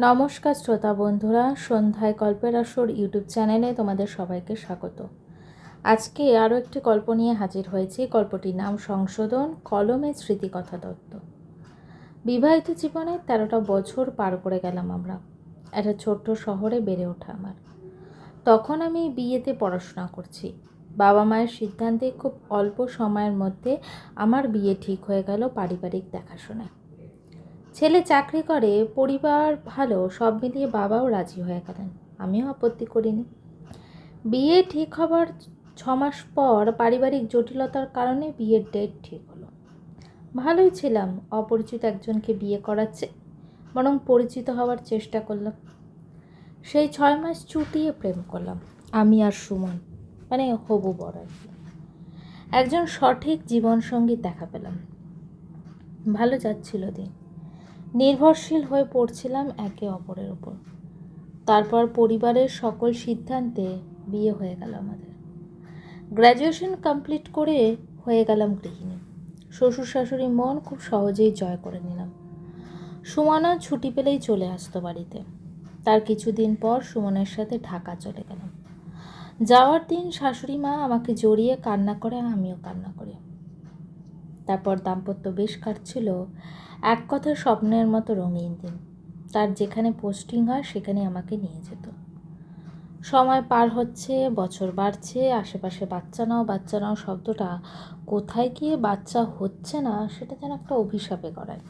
নমস্কার শ্রোতা বন্ধুরা, সন্ধ্যায় গল্পের আসর ইউটিউব চ্যানেলে তোমাদের সবাইকে স্বাগত। আজকে আরও একটি গল্প নিয়ে হাজির হয়েছি। গল্পটির নাম সংশোধন, কলমে স্মৃতিকথা দত্ত। বিবাহিত জীবনে তেরোটা বছর পার করে গেলাম আমরা। একটা ছোট্ট শহরে বেড়ে ওঠা আমার। তখন আমি বিয়েতে পড়াশোনা করছি। বাবা মায়ের সিদ্ধান্তে খুব অল্প সময়ের মধ্যে আমার বিয়ে ঠিক হয়ে গেল পারিবারিক দেখাশোনায়। ছেলে চাকরি করে, পরিবার ভালো, সব মিলিয়ে বাবাও রাজি হয়ে গেলেন। আমিও আপত্তি করিনি। বিয়ে ঠিক হবার ছ মাস পর পারিবারিক জটিলতার কারণে বিয়ের ডেট ঠিক হলো। ভালোই ছিলাম, অপরিচিত একজনকে বিয়ে করাচ্ছে, বরং পরিচিত হওয়ার চেষ্টা করলাম। সেই ছয় মাস চুটিয়ে প্রেম করলাম, আমি আর সুমন মানে হবু বড় আর কি। একজন সঠিক জীবনসঙ্গী দেখা পেলাম। ভালো যাচ্ছিল দিন। নির্ভরশীল হয়ে পড়ছিলাম একে অপরের ওপর তারপর পরিবারের সকল সিদ্ধান্তে বিয়ে হয়ে গেল আমাদের। গ্র্যাজুয়েশন কমপ্লিট করে হয়ে গেলাম গৃহিণী। শ্বশুর শাশুড়ি মন খুব সহজেই জয় করে নিলাম। সুমনা ছুটি পেলেই চলে আসতো বাড়িতে। তার কিছুদিন পর সুমনের সাথে ঢাকা চলে গেলাম। যাওয়ার দিন শাশুড়ি মা আমাকে জড়িয়ে কান্না করে, আমিও কান্না করি। তারপর দাম্পত্য বেশ কাটছিল। এক কথা স্বপ্নের মতো রঙিন দিন। তার যেখানে পোস্টিং হয় সেখানে আমাকে নিয়ে যেত। সময় পার হচ্ছে, বছর বাড়ছে, আশেপাশে বাচ্চা নাও বাচ্চা নাও শব্দটা কোথায় গিয়ে বাচ্চা হচ্ছে না, সেটা যেন একটা অভিশাপে করায়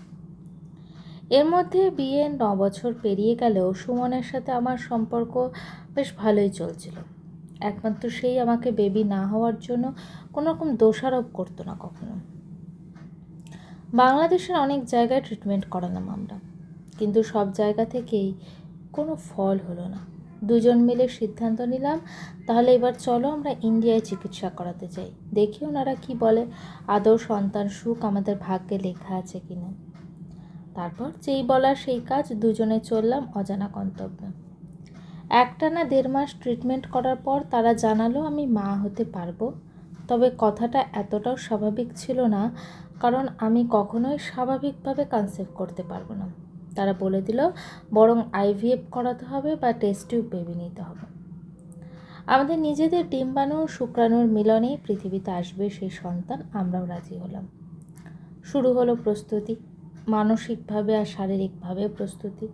এর মধ্যে বিয়ে ন বছর পেরিয়ে গেলেও সুমনের সাথে আমার সম্পর্ক বেশ ভালোই চলছিল। একমাত্র সেই আমাকে বেবি না হওয়ার জন্য কোনো রকম দোষারোপ করতো না কখনো। বাংলাদেশের অনেক জায়গায় ট্রিটমেন্ট করালাম আমরা। কিন্তু সব জায়গা থেকেই কোনো ফল হলো না। দুজন মিলে সিদ্ধান্ত নিলাম, তাহলে এবার চলো আমরা ইন্ডিয়ায় চিকিৎসা করাতে চাই দেখি ওনারা কি বলে, আদৌ সন্তান সুখ আমাদের ভাগ্যে লেখা আছে কি না তারপর যেই বলার সেই কাজ দুজনে চললাম অজানা গন্তব্যে। একটা না দেড় মাস ট্রিটমেন্ট করার পর তারা জানালো আমি মা হতে পারব। তবে কথাটা এতটাও স্বাভাবিক ছিল না, কারণ আমি কখনোই স্বাভাবিকভাবে কনসেপ্ট করতে পারব না। তারা বলে দিল, বরং আইভিএফ করাতে হবে বা টেস্ট টিউব বেবি নিতে হবে। আমাদের নিজেদের ডিম্বাণু, শুক্রাণুর মিলনেই পৃথিবীতে আসবে সেই সন্তান, আমরাও রাজি হলাম। শুরু হলো প্রস্তুতি, মানসিকভাবে আর শারীরিকভাবে প্রস্তুতি।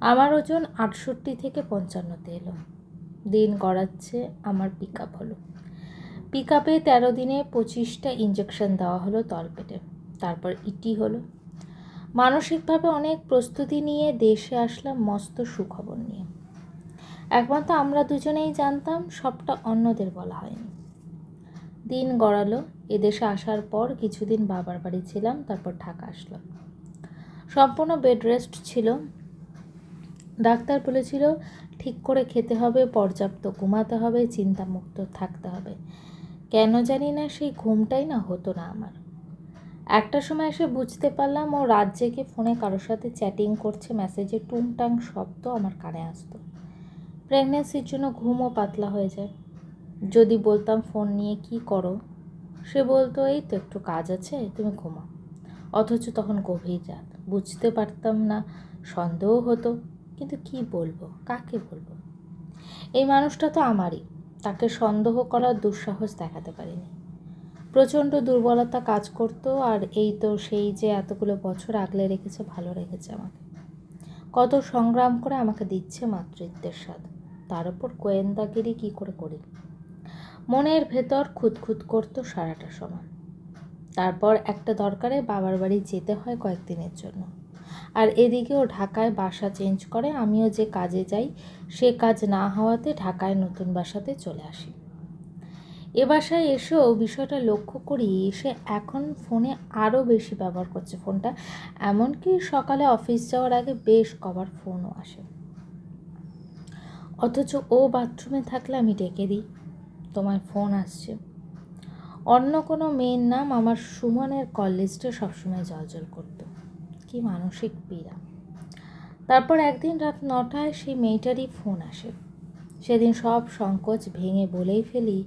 আমার ওজন আটষট্টি থেকে পঞ্চান্নতে এলো। দিন গড়াচ্ছে, আমার পিক আপ হলো। পিক আপে তেরো দিনে পঁচিশটা ইঞ্জেকশন দেওয়া হলো তলপেটে। তারপর ইটি হলো। মানসিকভাবে অনেক প্রস্তুতি নিয়ে দেশে আসলাম মস্ত সুখবর নিয়ে। একমাত্র আমরা দুজনেই জানতাম, সবটা অন্যদের বলা হয়নি। দিন গড়ালো, এদেশে আসার পর কিছুদিন বাবার বাড়ি ছিলাম, তারপর ঢাকা আসলাম। সম্পূর্ণ বেড রেস্ট ছিল। ডাক্তার বলেছিল, ঠিক করে খেতে হবে, পর্যাপ্ত ঘুমাতে হবে, চিন্তামুক্ত থাকতে হবে। কেন জানি না সেই ঘুমটাই না হতো না আমার। একটা সময় এসে বুঝতে পারলাম ও রাত জেগে ফোনে কারোর সাথে চ্যাটিং করছে মেসেজে টুংটাং শব্দ আমার কানে আসতো। প্রেগনেন্সির জন্য ঘুমও পাতলা হয়ে যায়। যদি বলতাম ফোন নিয়ে কি করো? সে বলতো, এই তো একটু কাজ আছে, তুমি ঘুমাও। অথচ তখন গভীর রাত। বুঝতে পারতাম না, সন্দেহ হতো, কিন্তু কি বলব, কাকে বলব? এই মানুষটা তো আমারই। তাকে সন্দেহ করার দুঃসাহস দেখাতে পারিনি। প্রচণ্ড দুর্বলতা কাজ করতো আর এই তো সেই যে এতগুলো বছর আগলে রেখেছে, ভালো রেখেছে আমাকে। কত সংগ্রাম করে আমাকে দিচ্ছে মাতৃত্বের স্বাদ। তার উপর গোয়েন্দাগিরি কী করে করি? মনের ভেতর খুঁতখুত করতো সারাটা সময়। তারপর একটা দরকারে বাবার বাড়ি যেতে হয় কয়েকদিনের জন্য। আর এদিকেও ঢাকায় বাসা চেঞ্জ করে, আমিও যে কাজে যাই, সে কাজ না হওয়াতে ঢাকায় নতুন বাসাতে চলে আসি। এ বাসায় এসেও বিষয়টা লক্ষ্য করি, সে এখন ফোনে আরও বেশি ব্যবহার করছে ফোনটা, এমনকি সকালে অফিস যাওয়ার আগে বেশ কবার ফোনও আসে। অথচ ও বাথরুমে থাকলে আমি ডেকে দিই, তোমার ফোন আসছে। অন্য কোনো মেয়ের নাম আমার সুমনের কল লিস্টে সবসময় জলজল করতো। কি মানসিক পীড়া। তারপর একদিন রাত নটায় সেই মেয়েটারই ফোন আসে। সেদিন সব সংকোচ ভেঙে বলেই ফেলি,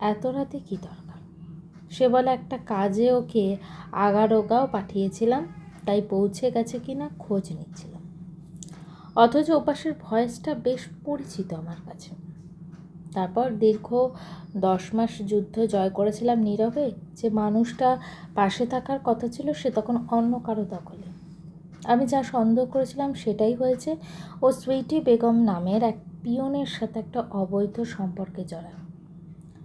এত রাতে কী দরকার? সে বলে, একটা কাজে ওকে আগারোগাও পাঠিয়েছিলাম, তাই পৌঁছে গেছে কি না খোঁজ নিচ্ছিলাম। অথচ ওপাশের ভয়েসটা বেশ পরিচিত আমার কাছে। তারপর দীর্ঘ দশ মাস যুদ্ধ জয় করেছিলাম নীরবে, যে মানুষটা পাশে থাকার কথা ছিল সে তখন অন্য কারও দখলে আমি যা সন্দেহ করেছিলাম সেটাই হয়েছে। ও সুইটি বেগম নামের এক পিয়নের সাথে একটা অবৈধ সম্পর্কে জড়ায়।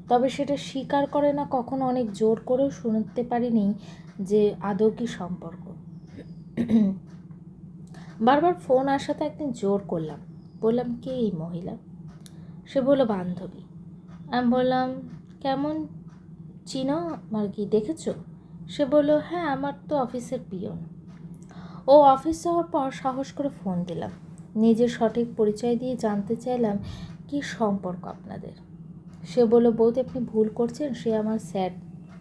তবে সেটা স্বীকার করে না, কখনো অনেক জোর করেও শুনতে পারিনি যে আদৌ কি সম্পর্ক। বারবার ফোন আসাতে একদিন জোর করলাম। বললাম, কে এই মহিলা? সে বলল, বান্ধবী। আমি বললাম, কেমন? চিনো আর কি দেখেছ? সে বলল হ্যাঁ আমার তো অফিসের পিয়ন ও অফিস যাওয়ার পর সাহস করে ফোন দিলাম। নিজের সঠিক পরিচয় দিয়ে জানতে চাইলাম, কি সম্পর্ক আপনাদের? সে বলল, বৌদি, আপনি ভুল করছেন, সে আমার স্যার।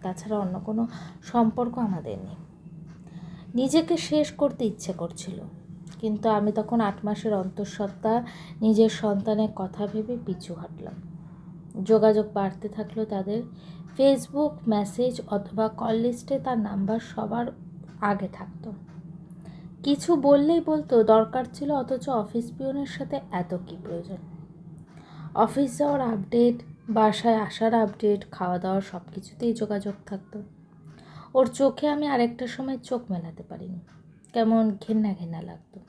তাছাড়া অন্য কোনো সম্পর্ক আমাদের নেই। নিজেকে শেষ করতে ইচ্ছে করছিল, কিন্তু আমি তখন আট মাসের অন্তঃসত্ত্বা নিজের সন্তানের কথা ভেবে পিছু হাঁটলাম। যোগাযোগ বাড়তে থাকল তাদের। ফেসবুক মেসেজ অথবা কল লিস্টে তার নাম্বার সবার আগে থাকতো। কিছু বললেই বলতো, দরকার ছিল অথচ অফিস পিয়নের সাথে এত কী প্রয়োজন? অফিস যাওয়ার আপডেট, বাসায় আসার আপডেট খাওয়া দাওয়া সব কিছুতেই যোগাযোগ থাকতো। ওর চোখে আমি আরেকটা সময় চোখ মেলাতে পারিনি। কেমন ঘেন্না ঘেন্না লাগতো।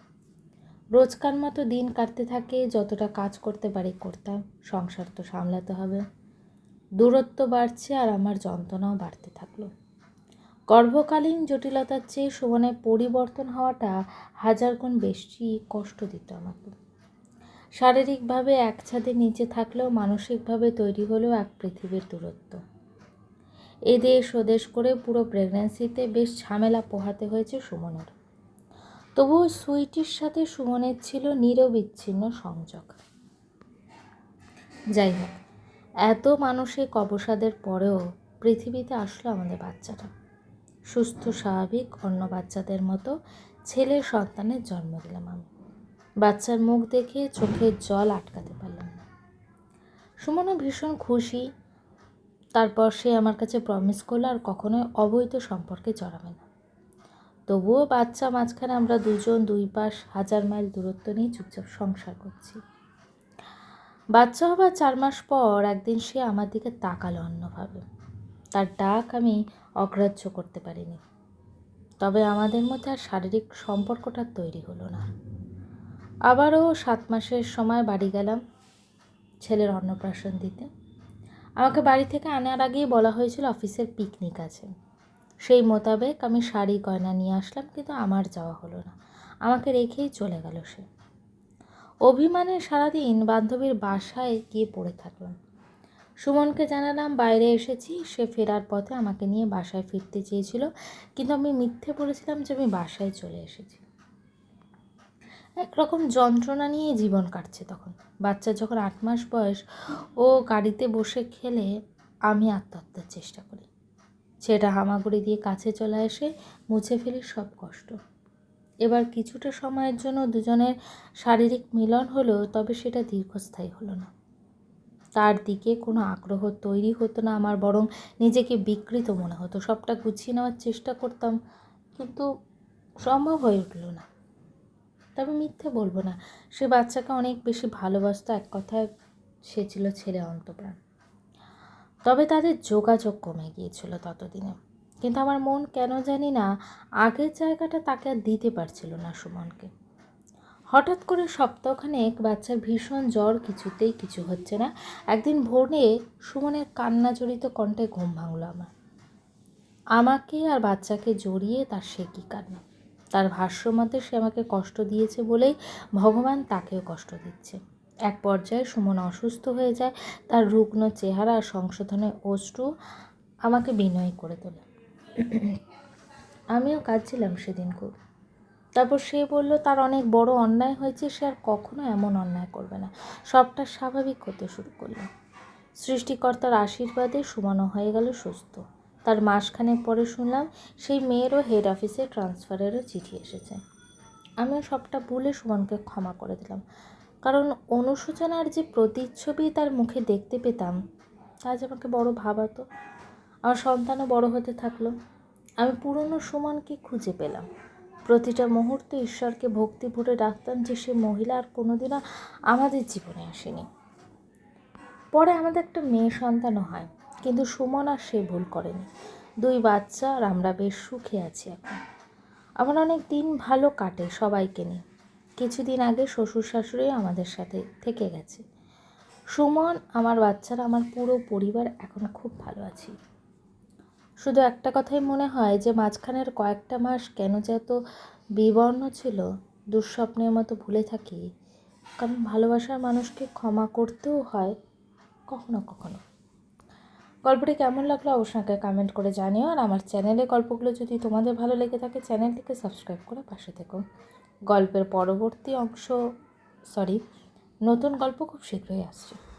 রোজকার মতো দিন কাটতে থাকে, যতটা কাজ করতে পারি করতাম, সংসার তো সামলাতে হবে। দূরত্ব বাড়ছে আর আমার যন্ত্রণাও বাড়তে থাকল। গর্ভকালীন জটিলতার চেয়ে সুমনের পরিবর্তন হওয়াটা হাজার গুণ বেশি কষ্ট দিত আমাকে। শারীরিকভাবে এক ছাদের নিচে থাকলেও মানসিকভাবে তৈরি হলেও এক পৃথিবীর দূরত্ব। এদেশ ওদেশ করে পুরো প্রেগন্যান্সিতে বেশ ঝামেলা পোহাতে হয়েছে সুমনের। তবুও সুইটির সাথে সুমনের ছিল নিরবিচ্ছিন্ন সংযোগ। যাই হোক, এত মানসিক অবসাদের পরেও পৃথিবীতে আসলো আমাদের বাচ্চাটা সুস্থ, স্বাভাবিক, অন্য বাচ্চাদের মতো ছেলে সন্তানের জন্ম দিলাম আমি। বাচ্চার মুখ দেখে চোখের জল আটকাতে পারলাম না। সুমনও ভীষণ খুশি। তারপর সে আমার কাছে প্রমিস করল আর কখনোই অবৈধ সম্পর্কে জড়াবে না। তবুও বাচ্চা মাঝখানে আমরা দুজন দুই পাশ হাজার মাইল দূরত্ব নিয়ে চুপচাপ সংসার করছি। বাচ্চা হবার চার মাস পর একদিন সে আমার দিকে তাকালো অন্যভাবে। তার ডাক আমি অগ্রাহ্য করতে পারিনি। তবে আমাদের মধ্যে আর শারীরিক সম্পর্কটা তৈরি হলো না। আবারও সাত মাসের সময় বাড়ি গেলাম ছেলের অন্নপ্রাশন দিতে। আমাকে বাড়ি থেকে আনার আগেই বলা হয়েছিল অফিসের পিকনিক আছে। সেই মোতাবেক আমি শাড়ি, গয়না নিয়ে আসলাম, কিন্তু আমার যাওয়া হলো না। আমাকে রেখেই চলে গেল সে। অভিমানে সারাদিন বান্ধবীর বাসায় গিয়ে পড়ে থাকলাম। সুমনকে জানালাম, বাইরে এসেছি। সে ফেরার পথে আমাকে নিয়ে বাসায় ফিরতে চেয়েছিল, কিন্তু আমি মিথ্যে বলেছিলাম যে আমি বাসায় চলে এসেছি। একরকম যন্ত্রণা নিয়ে জীবন কাটছে তখন। বাচ্চা যখন আট মাস বয়স, ও গাড়িতে বসে খেলে আমি আত্মহত্যার চেষ্টা করি। সেটা হামাগুড়ি দিয়ে কাছে চলে এসে মুছে ফেলি সব কষ্ট। এবার কিছুটা সময়ের জন্য দুজনের শারীরিক মিলন হলো, তবে সেটা দীর্ঘস্থায়ী হলো না। তার দিকে কোনো আগ্রহ তৈরি হতো না আমার, বরং নিজেকে বিকৃত মনে হতো। সবটা গুছিয়ে নেওয়ার চেষ্টা করতাম, কিন্তু সম্ভব হয়ে উঠল না। তবে মিথ্যে বলব না, সে বাচ্চাকে অনেক বেশি ভালোবাসত, এক কথায় সে ছিল ছেলে অন্তপ্রাণ। তবে তাদের যোগাযোগ কমে গিয়েছিল ততদিনে। কিন্তু আমার মন কেন জানি না, আগের জায়গাটা তাকে আর দিতে পারছিল না সুমনকে। হঠাৎ করে সপ্তাহখানেক বাচ্চার ভীষণ জ্বর কিছুতেই কিছু হচ্ছে না। একদিন ভোরে সুমনের কান্না জড়িত কণ্ঠে ঘুম ভাঙল আমার। আমাকে আর বাচ্চাকে জড়িয়ে তার সে কী কান্না? তার ভাষ্য মতে সে আমাকে কষ্ট দিয়েছে বলেই ভগবান তাকেও কষ্ট দিচ্ছে। এক পর্যায়ে সুমন অসুস্থ হয়ে যায়, তার রুগ্ন চেহারা আর সংশোধনের অশ্রু আমাকে বিনয় করে তোলে। আমিও কাঁদছিলাম সেদিন খুব। তারপর সে বলল, তার অনেক বড় অন্যায় হয়েছে, সে আর কখনো এমন অন্যায় করবে না। সবটা স্বাভাবিক হতে শুরু করল। সৃষ্টিকর্তার আশীর্বাদে সুমনও হয়ে গেল সুস্থ। তার মাসখানেক পরে শুনলাম, সেই মেয়েরও হেড অফিসে ট্রান্সফারেরও চিঠি এসেছে। আমিও সবটা ভুলে সুমনকে ক্ষমা করে দিলাম। কারণ অনুশোচনার যে প্রতিচ্ছবি তার মুখে দেখতে পেতাম, তা যে আমাকে বড় ভাবাতো। আমার সন্তানও বড় হতে থাকল। আমি পুরনো সুমনকে খুঁজে পেলাম। প্রতিটা মুহূর্তে ঈশ্বরকে ভক্তি ভরে ডাকতাম যে সে মহিলা আর কোনোদিনও আমাদের জীবনে আসেনি। পরে আমাদের একটা মেয়ে সন্তানও হয়, কিন্তু সুমন আর সে ভুল করেনি। দুই বাচ্চা আর আমরা বেশ সুখে আছি এখন। আমার অনেক দিন ভালো কাটে সবাইকে নিয়ে। কিছুদিন আগে শ্বশুর শাশুড়ি আমাদের সাথে থেকে গেছে। সুমন, আমার বাচ্চারা, আমার পুরো পরিবার এখন খুব ভালো আছি। শুধু একটা কথাই মনে হয় যে মাঝখানের কয়েকটা মাস কেন যে এত বিবর্ণ ছিল, দুঃস্বপ্নের মতো ভুলে থাকি। কারণ ভালোবাসার মানুষকে ক্ষমা করতেও হয় কখনো কখনো। গল্পটি কেমন লাগল অবশ্যই কমেন্ট করে জানিও আর আমার চ্যানেলে গল্পগুলো যদি তোমাদের ভালো লেগে থাকে চ্যানেলটিকে সাবস্ক্রাইব করে পাশে থেকো। গল্পের পরবর্তী অংশ সরি নতুন গল্প খুব শীঘ্রই আসছে।